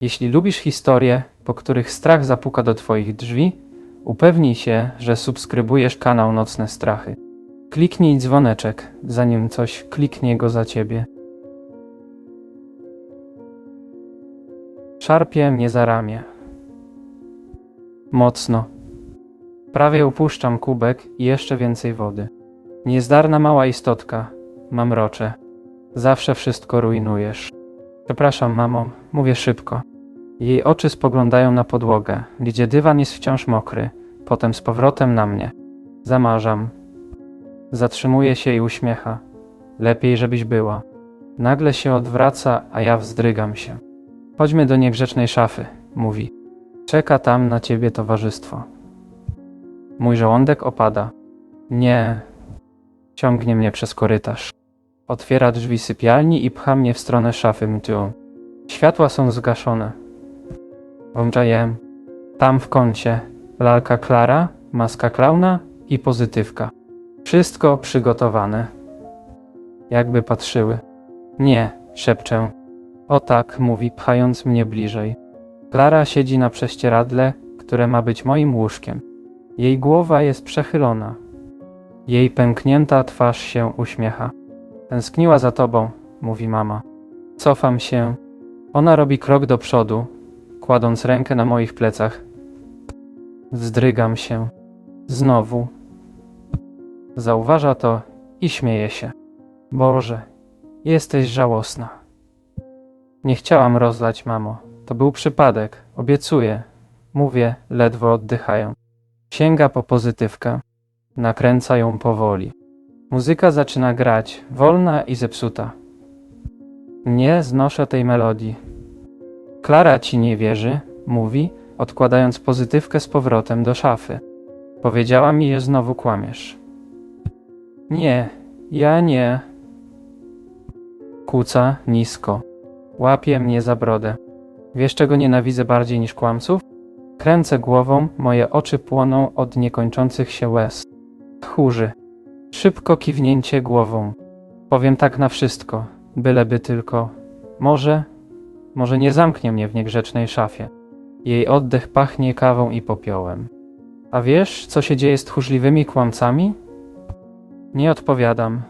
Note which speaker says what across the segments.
Speaker 1: Jeśli lubisz historie, po których strach zapuka do Twoich drzwi, upewnij się, że subskrybujesz kanał Nocne Strachy. Kliknij dzwoneczek, zanim coś kliknie go za Ciebie. Szarpie mnie za ramię. Mocno. Prawie upuszczam kubek i jeszcze więcej wody. Niezdarna mała istotka, mamrocze. Zawsze wszystko rujnujesz. Przepraszam, mamo, mówię szybko. Jej oczy spoglądają na podłogę, gdzie dywan jest wciąż mokry, potem z powrotem na mnie. Zamarzam. Zatrzymuje się i uśmiecha. Lepiej, żebyś była. Nagle się odwraca, a ja wzdrygam się. Chodźmy do niegrzecznej szafy, mówi. Czeka tam na ciebie towarzystwo. Mój żołądek opada. Nie. Ciągnie mnie przez korytarz. Otwiera drzwi sypialni i pcha mnie w stronę szafy mtu. Światła są zgaszone. Włączaję. Tam w kącie lalka Klara, maska klauna i pozytywka. Wszystko przygotowane. Jakby patrzyły. Nie, szepczę. O tak, mówi, pchając mnie bliżej. Klara siedzi na prześcieradle, które ma być moim łóżkiem. Jej głowa jest przechylona. Jej pęknięta twarz się uśmiecha. Tęskniła za tobą, mówi mama. Cofam się. Ona robi krok do przodu, kładąc rękę na moich plecach. Wzdrygam się. Znowu. Zauważa to i śmieje się. Boże, jesteś żałosna. Nie chciałam rozlać, mamo. To był przypadek, obiecuję. Mówię, ledwo oddychają. Sięga po pozytywkę. Nakręca ją powoli. Muzyka zaczyna grać, wolna i zepsuta. Nie znoszę tej melodii. Klara ci nie wierzy, mówi, odkładając pozytywkę z powrotem do szafy. Powiedziała mi, że znowu kłamiesz. Nie, ja nie. Kuca nisko. Łapie mnie za brodę. Wiesz, czego nienawidzę bardziej niż kłamców? Kręcę głową, moje oczy płoną od niekończących się łez. Tchórzy. Szybko kiwnięcie głową. Powiem tak na wszystko, byleby tylko. Może, może nie zamknie mnie w niegrzecznej szafie. Jej oddech pachnie kawą i popiołem. A wiesz, co się dzieje z tchórzliwymi kłamcami? Nie odpowiadam.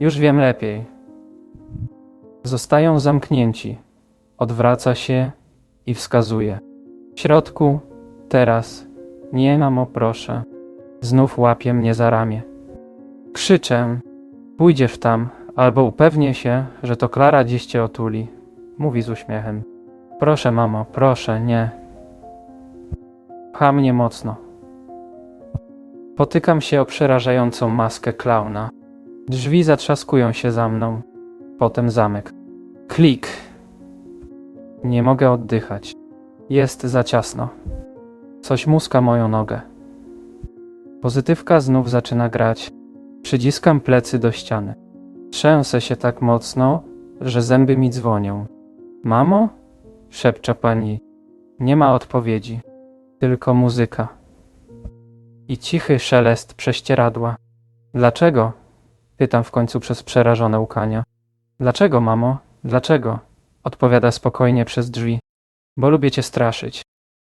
Speaker 1: Już wiem lepiej. Zostają zamknięci. Odwraca się i wskazuje. W środku, teraz. Nie, mamo, proszę. Znów łapie mnie za ramię. Krzyczę. Pójdziesz tam, albo upewnię się, że to Klara dziś cię otuli. Mówi z uśmiechem. Proszę, mamo, proszę, nie. Pcha mnie mocno. Potykam się o przerażającą maskę klauna. Drzwi zatrzaskują się za mną. Potem zamek. Klik. Nie mogę oddychać. Jest za ciasno. Coś muska moją nogę. Pozytywka znów zaczyna grać. Przyciskam plecy do ściany. Trzęsę się tak mocno, że zęby mi dzwonią. Mamo? szepcze pani. Nie ma odpowiedzi, tylko muzyka. I cichy szelest prześcieradła. Dlaczego? Pytam w końcu przez przerażone łkania. Dlaczego, mamo? Dlaczego? Odpowiada spokojnie przez drzwi. Bo lubię cię straszyć.